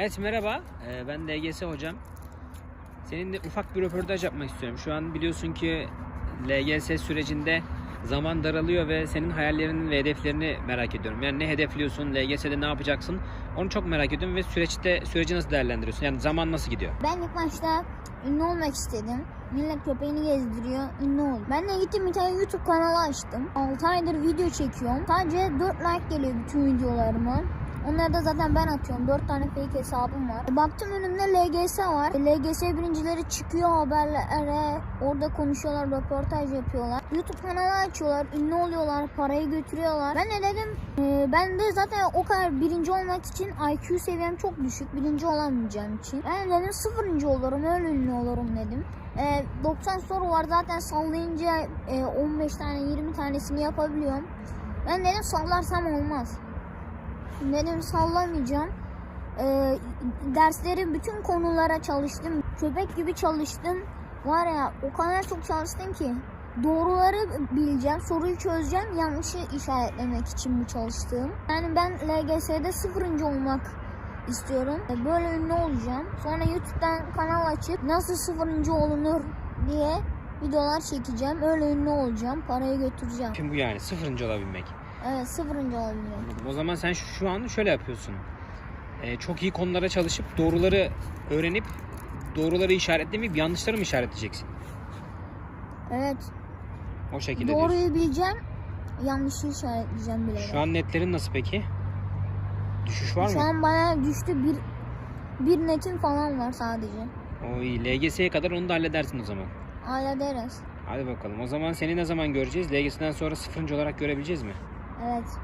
Evet merhaba, Ee, ben LGS hocam. Seninle ufak bir röportaj yapmak istiyorum. Şu an biliyorsun ki LGS sürecinde zaman daralıyor ve senin hayallerini ve hedeflerini merak ediyorum. Yani ne hedefliyorsun, LGS'de ne yapacaksın? Onu çok merak ediyorum ve süreçte süreci nasıl değerlendiriyorsun? Yani zaman nasıl gidiyor? Ben ilk başta ünlü olmak istedim. Millet köpeğini gezdiriyor, ünlü oldum. Ben de gittim bir tane YouTube kanalı açtım. 6 aydır video çekiyorum. Sadece 4 like geliyor bütün videolarıma. Onları da zaten ben atıyorum. 4 tane fake hesabım var. E, Baktım önümde LGS var. E, LGS birincileri çıkıyor haberlere. Orada konuşuyorlar, röportaj yapıyorlar. YouTube kanalı açıyorlar, ünlü oluyorlar, parayı götürüyorlar. Ben de dedim e, ben de zaten o kadar birinci olmak için IQ seviyem çok düşük. Birinci olamayacağım için. Ben dedim sıfırıncı olurum, öyle ünlü olurum dedim. E, 90 soru var zaten sallayınca e, 15 tane 20 tanesini yapabiliyorum. Ben dedim sallarsam olmaz. Dedim sallamayacağım. Ee, dersleri bütün konulara çalıştım. Köpek gibi çalıştım. Var ya o kadar çok çalıştım ki. Doğruları bileceğim, soruyu çözeceğim, yanlışı işaretlemek için bu çalıştığım. Yani ben LGS'de sıfırıncı olmak istiyorum. Böyle ünlü olacağım. Sonra YouTube'dan kanal açıp nasıl sıfırıncı olunur diye videolar çekeceğim. Öyle ünlü olacağım. Parayı götüreceğim. Şimdi bu yani sıfırıncı olabilmek. Evet sıfırıncı. Anladım. O zaman sen şu, şu an şöyle yapıyorsun. Ee, çok iyi konulara çalışıp doğruları öğrenip doğruları işaretlemeyip yanlışları mı işaretleyeceksin? Evet O şekilde diyorsun. Doğruyu bileceğim, yanlışı işaretleyeceğim bile. Şu an netlerin nasıl peki? Düşüş var Şu mı? an bana düştü bir bir netim falan var sadece. O iyi. LGS'ye kadar onu da halledersin o zaman. Hallederiz. Hadi bakalım. O zaman seni ne zaman göreceğiz? LGS'den sonra sıfırıncı olarak görebileceğiz mi? Evet.